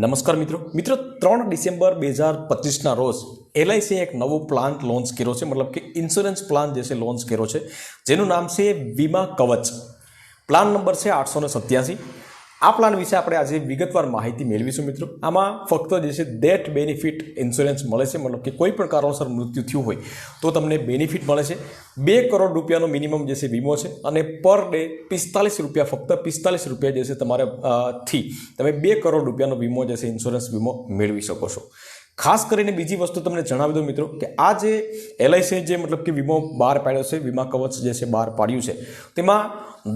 નમસ્કાર મિત્રો. મિત્રો, ત્રણ ડિસેમ્બર બે હજાર પચીસના રોજ એલઆઈસીએ એક નવો પ્લાન લોન્ચ કર્યો છે. મતલબ કે ઇન્સ્યોરન્સ પ્લાન જે છે લોન્ચ કર્યો છે. જેનું નામ છે વીમા કવચ. પ્લાન નંબર છે આઠસો ને સત્યાસી. આ પ્લાન વિશે આપણે આજે વિગતવાર માહિતી મેળવીશું મિત્રો. આમાં ફક્ત જે છે ડેથ બેનિફિટ ઇન્સ્યોરન્સ મળે છે, મતલબ કે કોઈ પણ કારણોસર મૃત્યુ થયું હોય, તો તમને બેનિફિટ મળે છે. બે કરોડ રૂપિયાનો મિનિમમ જે છે વીમો છે અને પર ડે પિસ્તાલીસ રૂપિયા, ફક્ત પિસ્તાલીસ રૂપિયા જે છે તમારે થી તમે બે કરોડ રૂપિયાનો વીમો જે છે ઇન્સ્યોરન્સ વીમો મેળવી શકો છો. ખાસ કરીને બીજી વસ્તુ તમને જણાવી દઉં મિત્રો કે આ જે એલઆઈસી જે મતલબ કે વીમો બહાર પાડ્યો છે, વીમા કવચ જે છે બહાર પાડ્યું છે, તેમાં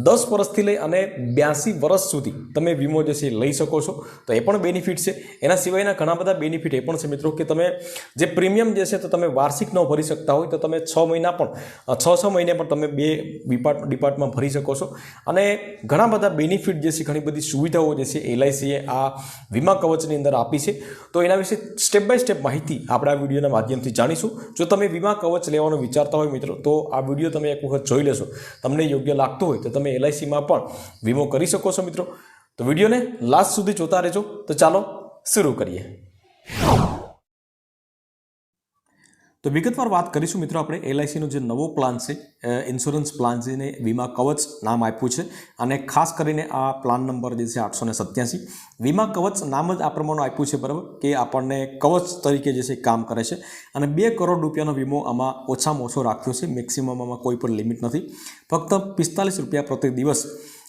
દસ વર્ષથી લઈ અને બ્યાસી વર્ષ સુધી તમે વીમો જે છે લઈ શકો છો. તો એ પણ બેનિફિટ છે. એના સિવાયના ઘણા બધા બેનિફિટ એ પણ છે મિત્રો કે તમે જે પ્રીમિયમ જે છે તો તમે વાર્ષિક ન ભરી શકતા હોય તો તમે છ મહિના પણ છ છ મહિને પણ તમે બે ડિપાર્ટ ડિપાર્ટમાં ભરી શકો છો. અને ઘણા બધા બેનિફિટ જે છે, ઘણી બધી સુવિધાઓ જે છે એલઆઈસીએ આ વીમા કવચની અંદર આપી છે. તો એના વિશે સ્ટેપ બાય સ્ટેપ માહિતી આપણે આ વિડીયોના માધ્યમથી જાણીશું. જો તમે વીમા કવચ લેવાનું વિચારતા હોય મિત્રો, તો આ વીડિયો તમે એક વખત જોઈ લેશો. તમને યોગ્ય લાગતું હોય તો તમે એલઆઈસીમાં પણ વીમો કરી શકો છો મિત્રો. તો વિડીયોને લાસ્ટ સુધી જોતા રહેજો. તો ચાલો, શરૂ કરીએ. તો વિગતવાર વાત કરીશું મિત્રો આપણે એલઆઈસીનો જે નવો પ્લાન છે ઇન્સ્યોરન્સ પ્લાન જેને વીમા કવચ નામ આપ્યું છે. અને ખાસ કરીને આ પ્લાન નંબર જે છે આઠસો ને સત્યાસી. વીમા કવચ નામ જ આ પ્રમાણે આપ્યું છે, બરાબર? કે આપણને કવચ તરીકે જે છે કામ કરે છે. અને બે કરોડ રૂપિયાનો વીમો આમાં ઓછામાં ઓછો રાખ્યો છે. મેક્સિમમ આમાં કોઈ પણ લિમિટ નથી. ફક્ત પિસ્તાલીસ રૂપિયા પ્રતિ દિવસ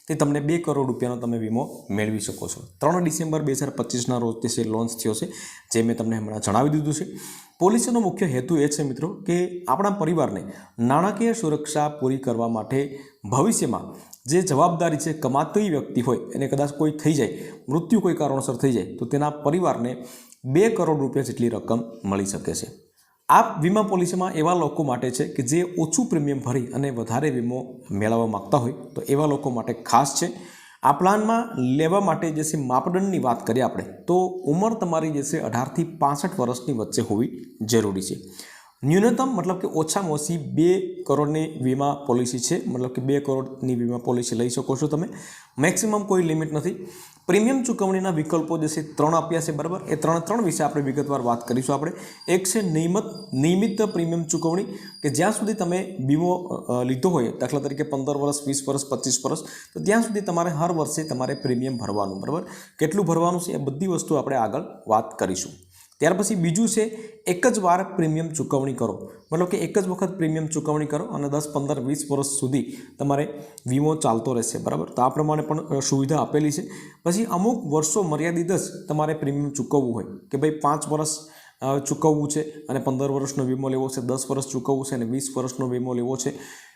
તે તમને બે કરોડ રૂપિયાનો તમે વીમો મેળવી શકો છો. ત્રણ ડિસેમ્બર બે હજાર પચીસના રોજ તે લોન્ચ થયો છે, જે મેં તમને હમણાં જણાવી દીધું છે. પોલિસીનો મુખ્ય હેતુ એ છે મિત્રો કે આપણા પરિવારને નાણાકીય સુરક્ષા પૂરી કરવા માટે ભવિષ્યમાં જે જવાબદારી છે કમાતી વ્યક્તિ હોય, એને કદાચ કોઈ થઈ જાય, મૃત્યુ કોઈ કારણોસર થઈ જાય, તો તેના પરિવારને બે કરોડ રૂપિયા જેટલી રકમ મળી શકે છે. આ વીમા પોલિસીમાં એવા લોકો માટે છે કે જે ઓછું પ્રીમિયમ ભરી અને વધારે વીમો મેળવવા માગતા હોય, તો એવા લોકો માટે ખાસ છે. આ પ્લાનમાં લેવા માટે જે છે માપદંડની વાત કરીએ આપણે, તો ઉંમર તમારી જે છે અઢારથી પાસઠ વર્ષની વચ્ચે હોવી જરૂરી છે. ન્યૂનતમ મતલબ કે ઓછામાં ઓછી બે કરોડની વીમા પોલિસી છે. મતલબ કે બે કરોડની વીમા પોલિસી લઈ શકો છો તમે. મેક્સિમમ કોઈ લિમિટ નથી. પ્રીમિયમ ચૂકવણીના વિકલ્પો જે છે, ત્રણ આપ્યા છે, બરાબર? એ ત્રણ ત્રણ વિશે આપણે વિગતવાર વાત કરીશું આપણે. એક છે નિયમિત નિયમિત પ્રીમિયમ ચૂકવણી કે જ્યાં સુધી તમે વીમો લીધો હોય, દાખલા તરીકે પંદર વર્ષ, વીસ વર્ષ, પચીસ વર્ષ, તો ત્યાં સુધી તમારે હર વર્ષે તમારે પ્રીમિયમ ભરવાનું, બરાબર? કેટલું ભરવાનું છે એ બધી વસ્તુ આપણે આગળ વાત કરીશું. ત્યાર પછી બીજું છે, એક જ વાર પ્રીમિયમ ચૂકવણી કરો. મતલબ કે એક જ વખત પ્રીમિયમ ચૂકવણી કરો અને દસ, પંદર, વીસ વર્ષ સુધી તમારે વીમો ચાલતો રહેશે. બરાબર? તો આ પ્રમાણે પણ સુવિધા આપેલી છે. પછી અમુક વર્ષો મર્યાદિત જ તમારે પ્રીમિયમ ચૂકવવું હોય. કે ભાઈ પાંચ વર્ષ ચૂકવવું છે અને પંદર વર્ષનો વીમો લેવો છે, દસ વર્ષ ચૂકવવું છે અને વીસ વર્ષનો વીમો લેવો છે.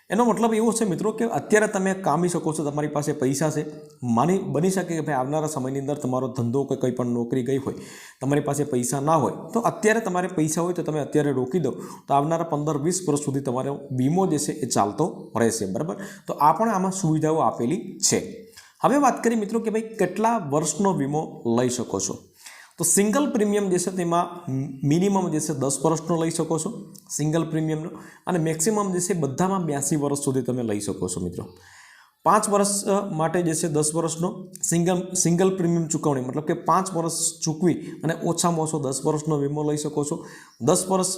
એનો મતલબ એવો છે મિત્રો કે અત્યારે તમે કામી શકો છો, તમારી પાસે પૈસા છે, માની, બની શકે કે ભાઈ આવનારા સમયની અંદર તમારો ધંધો કે કંઈ પણ નોકરી ગઈ હોય, તમારી પાસે પૈસા ના હોય, તો અત્યારે તમારે પૈસા હોય તો તમે અત્યારે રોકી દો, તો આવનારા પંદર વીસ વર્ષ સુધી તમારો વીમો જે છે એ ચાલતો રહેશે, બરાબર? તો આ પણ આમાં સુવિધાઓ આપેલી છે. હવે વાત કરીએ મિત્રો કે ભાઈ કેટલા વર્ષનો વીમો લઈ શકો છો? તો સિંગલ પ્રીમિયમ જે છે તેમાં મિનિમમ જે છે દસ વર્ષનો લઈ શકો છો, સિંગલ પ્રીમિયમનો. અને મેક્સિમમ જે છે બધામાં બ્યાસી વર્ષ સુધી તમે લઈ શકો છો મિત્રો. પાંચ વર્ષ માટે જે છે દસ વર્ષનો સિંગલ સિંગલ પ્રીમિયમ ચૂકવણી, મતલબ કે પાંચ વર્ષ ચૂકવી અને ઓછામાં ઓછો દસ વર્ષનો વીમો લઈ શકો છો. દસ વર્ષ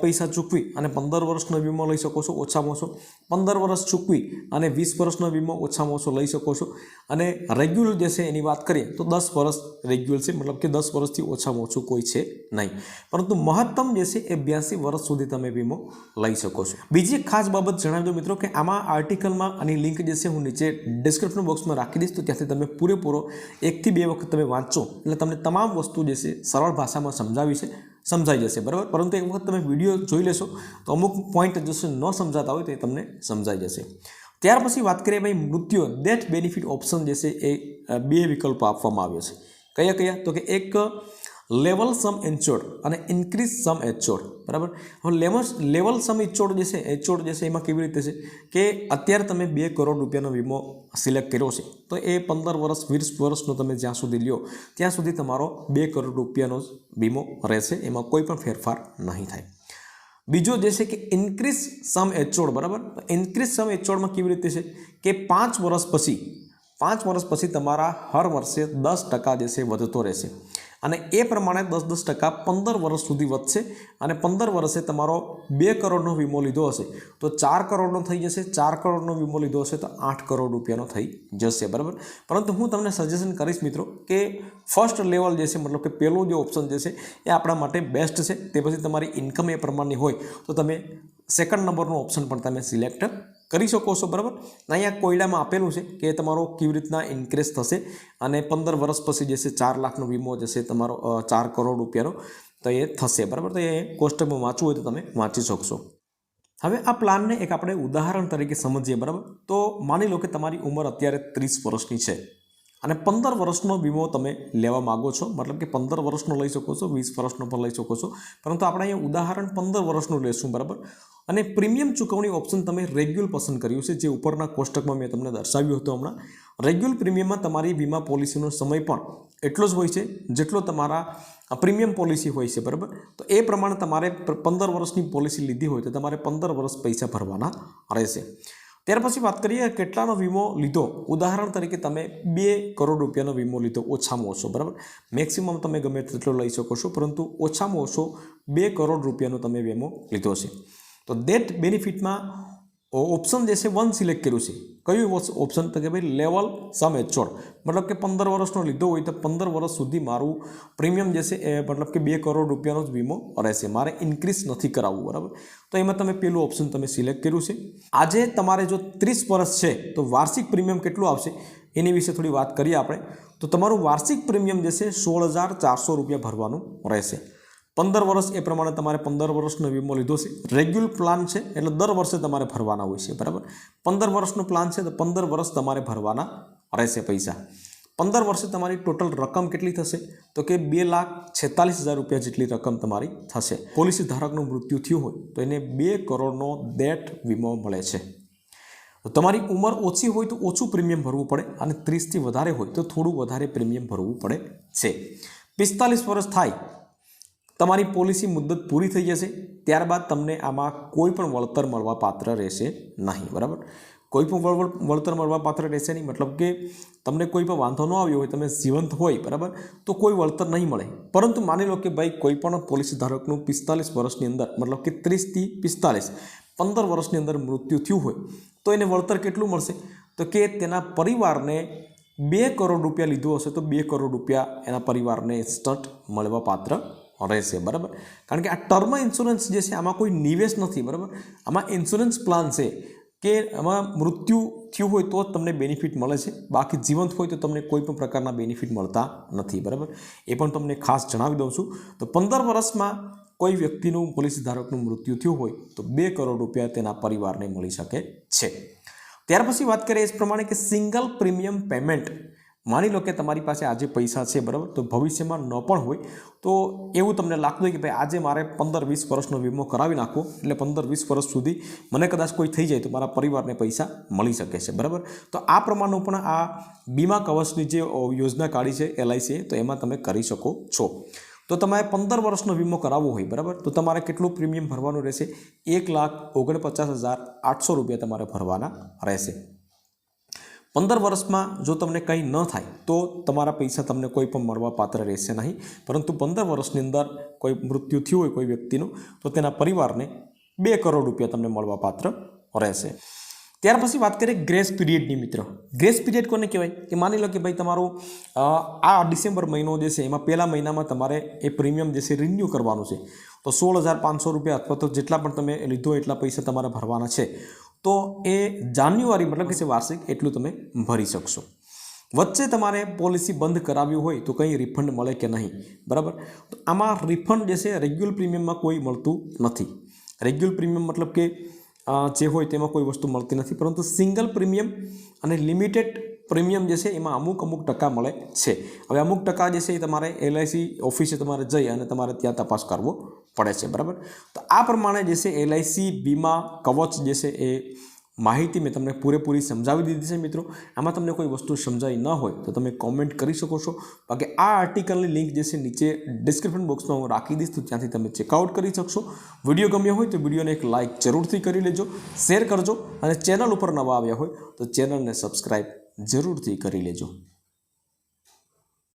પૈસા ચૂકવી અને પંદર વર્ષનો વીમો લઈ શકો છો, ઓછામાં ઓછો પંદર વર્ષ ચૂકવી અને વીસ વર્ષનો વીમો ઓછામાં ઓછો લઈ શકો છો. અને રેગ્યુલર જે છે એની વાત કરીએ તો દસ વર્ષ રેગ્યુલર છે, મતલબ કે દસ વર્ષથી ઓછામાં ઓછું કોઈ છે નહીં. પરંતુ મહત્તમ જે છે એ બ્યાસી વર્ષ સુધી તમે વીમો લઈ શકો છો. બીજી એક ખાસ બાબત જણાવી દો મિત્રો કે આમાં આર્ટિકલમાં આની લિંક જે છે હું નીચે ડિસ્ક્રિપ્શન બોક્સમાં રાખી દઈશ, તો ત્યાંથી તમે પૂરેપૂરો એકથી બે વખત તમે વાંચો. એટલે તમને તમામ વસ્તુ જે છે સરળ ભાષામાં સમજાવી છે. સમજાઈ જશે, બરાબર? પરંતુ એક વખત તમે વીડિયો જોઈ લેશો, તો અમુક પોઈન્ટ જશે ન સમજાતા હોય તો એ તમને સમજાઈ જશે. ત્યાર પછી વાત કરીએ ભાઈ મૃત્યુ ડેથ બેનિફિટ ઓપ્શન જે છે એ બે વિકલ્પો આપવામાં આવ્યો છે. કયા કયા? તો કે એક લેવલ સમ ઇન્ચોર્ડ અને ઇન્ક્રીઝ સમ એચોડ બરાબર? હવે લેવલ લેવલ સમ ઇન્ચોર્ડ જે છે એચોડ જે છે, એમાં કેવી રીતે છે? કે અત્યારે તમે બે કરોડ રૂપિયાનો વીમો સિલેક્ટ કર્યો છે. તો એ પંદર વર્ષ, વીસ વર્ષનો તમે જ્યાં સુધી લ્યો, ત્યાં સુધી તમારો બે કરોડ રૂપિયાનો જ વીમો રહેશે. એમાં કોઈ પણ ફેરફાર નહીં થાય. બીજો જે છે કે ઇન્ક્રીઝ સમ એચોડ બરાબર? ઇન્ક્રીઝ સમ એચોડમાં કેવી રીતે છે? કે પાંચ વર્ષ પછી, પાંચ વર્ષ પછી તમારા હર વર્ષે દસ ટકા જે છે વધતો રહેશે. અને એ પ્રમાણે દસ દસ ટકા પંદર વર્ષ સુધી વધશે અને પંદર વર્ષે તમારો બે કરોડનો વીમો લીધો હશે. તો ચાર કરોડનો થઈ જશે, ચાર કરોડનો વીમો લીધો હશે તો આઠ કરોડ રૂપિયાનો થઈ જશે, બરાબર? પરંતુ હું તમને સજેશન કરીશ મિત્રો કે ફર્સ્ટ લેવલ જે છે, મતલબ કે પહેલો જે ઓપ્શન જે છે, એ આપણા માટે બેસ્ટ છે. તે પછી તમારી ઇન્કમ એ પ્રમાણની હોય તો તમે સેકન્ડ નંબરનો ઓપ્શન પણ તમે સિલેક્ટ કરી શકો છો, બરાબર? અહીંયા કોયડામાં આપેલું છે કે તમારો કેવી રીતના ઇન્ક્રીઝ થશે અને પંદર વર્ષ પછી જે છે ચાર લાખનો વીમો જશે તમારો ચાર કરોડ રૂપિયાનો, તો એ થશે, બરાબર? તો એ કોષ્ટકમાં વાંચવું હોય તો તમે વાંચી શકશો. હવે આ પ્લાનને એક આપણે ઉદાહરણ તરીકે સમજીએ, બરાબર? તો માની લો કે તમારી ઉંમર અત્યારે ત્રીસ વર્ષની છે. અને પંદર વર્ષનો વીમો તમે લેવા માગો છો. મતલબ કે પંદર વર્ષનો લઈ શકો છો, વીસ વર્ષનો પણ લઈ શકો છો. પરંતુ આપણે અહીંયા ઉદાહરણ પંદર વર્ષનું લેશું, બરાબર? અને પ્રીમિયમ ચૂકવણી ઓપ્શન તમે રેગ્યુલ પસંદ કર્યું છે, જે ઉપરના કોષ્ટકમાં મેં તમને દર્શાવ્યું હતું હમણાં. રેગ્યુલ પ્રીમિયમમાં તમારી વીમા પોલિસીનો સમય પણ એટલો જ હોય છે, જેટલો તમારા પ્રીમિયમ પોલિસી હોય છે, બરાબર? તો એ પ્રમાણે તમારે પંદર વર્ષની પોલિસી લીધી હોય તો તમારે પંદર વર્ષ પૈસા ભરવાના રહેશે. ત્યાર પછી વાત કરીએ કેટલાનો વીમો લીધો? ઉદાહરણ તરીકે તમે બે કરોડ રૂપિયાનો વીમો લીધો, ઓછામાં ઓછો, બરાબર? મેક્સિમમ તમે ગમે તેટલો લઈ શકો છો, પરંતુ ઓછામાં ઓછો બે કરોડ રૂપિયાનો તમે વીમો લીધો છે. તો દેટ બેનિફિટમાં ઓપ્શન જે છે વન સિલેક્ટ કર્યું છે. કયું ઓપ્શન તો કે ભાઈ લેવલ સમ એચોર્ડ મતલબ કે પંદર વર્ષનો લીધો હોય તો પંદર વર્ષ સુધી મારું પ્રીમિયમ જે છે એ મતલબ કે બે કરોડ રૂપિયાનો જ વીમો રહેશે. મારે ઇન્ક્રીઝ નથી કરાવવું, બરાબર? તો એમાં તમે પેલું ઓપ્શન તમે સિલેક્ટ કર્યું છે. આજે તમારે જો ત્રીસ વર્ષ છે, તો વાર્ષિક પ્રીમિયમ કેટલું આવશે? એની વિશે થોડી વાત કરીએ આપણે. તો તમારું વાર્ષિક પ્રીમિયમ જે છે સોળ હજાર ચારસો રૂપિયા ભરવાનું રહેશે. પંદર વર્ષ એ પ્રમાણે તમારે પંદર વર્ષનો વીમો લીધો છે. રેગ્યુલર પ્લાન છે એટલે દર વર્ષે તમારે ભરવાના હોય છે, બરાબર? પંદર વર્ષનો પ્લાન છે તો પંદર વર્ષ તમારે ભરવાના રહેશે પૈસા. પંદર વર્ષે તમારી ટોટલ રકમ કેટલી થશે? તો કે બે લાખ છેતાલીસ હજાર રૂપિયા જેટલી રકમ તમારી થશે. પોલિસી ધારકનું મૃત્યુ થયું હોય તો એને બે કરોડનો દેટ વીમો મળે છે. તમારી ઉંમર ઓછી હોય તો ઓછું પ્રીમિયમ ભરવું પડે અને ત્રીસથી વધારે હોય તો થોડું વધારે પ્રીમિયમ ભરવું પડે છે. પિસ્તાલીસ વર્ષ થાય તમારી પોલિસી મુદ્દત પૂરી થઈ જશે, ત્યારબાદ તમને આમાં કોઈ પણ વળતર મળવા પાત્ર રહેશે નહીં, બરાબર? કોઈ પણ વળ- વળતર મળવા પાત્ર રહેશે નહીં, મતલબ કે તમને કોઈ પણ વાંધો ન આવ્યો હોય, તમે જીવંત હોય, બરાબર? તો કોઈ વળતર નહીં મળે. પરંતુ માની લો કે ભાઈ કોઈ પણ પોલિસી ધારકનું પિસ્તાલીસ વર્ષની અંદર, મતલબ કે ત્રીસથી પિસ્તાલીસ, પંદર વર્ષની અંદર મૃત્યુ થયું હોય, તો એને વળતર કેટલું મળશે? તો કે તેના પરિવારને બે કરોડ રૂપિયા લીધું હશે, તો બે કરોડ રૂપિયા એના પરિવારને સ્ટટ મળવા પાત્ર રહેશે બરાબર? કારણ કે આ ટર્મ ઇન્સ્યોરન્સ જે છે, આમાં કોઈ નિવેશ નથી, બરાબર? આમાં ઇન્સ્યોરન્સ પ્લાન છે કે આમાં મૃત્યુ થયું હોય તો જ તમને બેનિફિટ મળે છે. બાકી જીવંત હોય તો તમને કોઈ પણ પ્રકારના બેનિફિટ મળતા નથી, બરાબર? એ પણ તમને ખાસ જણાવી દઉં છું. તો પંદર વર્ષમાં કોઈ વ્યક્તિનું પોલિસી ધારકનું મૃત્યુ થયું હોય તો બે કરોડ રૂપિયા તેના પરિવારને મળી શકે છે. ત્યાર પછી વાત કરીએ એ પ્રમાણે કે સિંગલ પ્રીમિયમ પેમેન્ટ માની લો કે તમારી પાસે આજે પૈસા છે, બરાબર? તો ભવિષ્યમાં ન પણ હોય, તો એવું તમને લાગતું હોય કે ભાઈ આજે મારે પંદર વીસ વર્ષનો વીમો કરાવી નાખવો, એટલે પંદર વીસ વર્ષ સુધી મને કદાચ કોઈ થઈ જાય તો મારા પરિવારને પૈસા મળી શકે છે, બરાબર? તો આ પ્રમાણનું પણ આ બીમા કવચની જે યોજના કાઢી છે એલઆઈસીએ તો એમાં તમે કરી શકો છો. તો તમારે પંદર વર્ષનો વીમો કરાવવો હોય, બરાબર? તો તમારે કેટલું પ્રીમિયમ ભરવાનું રહેશે? એક લાખ ઓગણપચાસ હજાર આઠસો રૂપિયા તમારે ભરવાના રહેશે. પંદર વર્ષમાં જો તમને કંઈ ન થાય, તો તમારા પૈસા તમને કોઈ પણ મળવા પાત્ર રહેશે નહીં. પરંતુ પંદર વર્ષની અંદર કોઈ મૃત્યુ થયું હોય કોઈ વ્યક્તિનું, તો તેના પરિવારને બે કરોડ રૂપિયા તમને મળવા પાત્ર રહેશે. ત્યાર પછી વાત કરીએ ગ્રેસ પીરિયડની મિત્ર. ગ્રેસ પીરિયડ કોને કહેવાય? કે માની લો કે ભાઈ તમારું આ ડિસેમ્બર મહિનો જે છે, એમાં પહેલા મહિનામાં તમારે એ પ્રીમિયમ જે છે રિન્યૂ કરવાનું છે. તો સોળ હજાર પાંચસો રૂપિયા અથવા તો જેટલા પણ તમે લીધો એટલા પૈસા તમારે ભરવાના છે. તો એ જાન્યુઆરી મતલબ કે છે વાર્ષિક એટલું તમે ભરી શકશો. વચ્ચે તમારે પોલિસી બંધ કરાવ્યું હોય તો કંઈ રિફંડ મળે કે નહીં, બરાબર? તો આમાં રિફંડ જે છે રેગ્યુલર પ્રીમિયમમાં કોઈ મળતું નથી. રેગ્યુલર પ્રીમિયમ મતલબ કે જે હોય તેમાં કોઈ વસ્તુ મળતી નથી, પરંતુ સિંગલ પ્રીમિયમ અને લિમિટેડ પ્રીમિયમ જે છે એમાં અમુક અમુક ટકા મળે છે. હવે અમુક ટકા જે છે એ તમારે એલઆઈસી ઓફિસે તમારે જઈ અને તમારે ત્યાં તપાસ કરવો પડે છે, બરાબર? તો આ પ્રમાણે જે છે એલઆઈસી વીમા કવચ જે છે એ માહિતી મેં તમને પૂરેપૂરી સમજાવી દીધી છે મિત્રો. આમાં તમને કોઈ વસ્તુ સમજાઈ ન હોય તો તમે કોમેન્ટ કરી શકો છો. બાકી આ આર્ટિકલની લિંક જે છે નીચે ડિસ્ક્રિપ્શન બોક્સમાં હું રાખી દઈશ, તો ત્યાંથી તમે ચેકઆઉટ કરી શકશો. વીડિયો ગમ્યો હોય તો વિડીયોને એક લાઇક જરૂરથી કરી લેજો શેર કરજો અને ચેનલ ઉપર નવા આવ્યા હોય તો ચેનલને સબસ્ક્રાઈબ જરૂરથી કરી લેજો.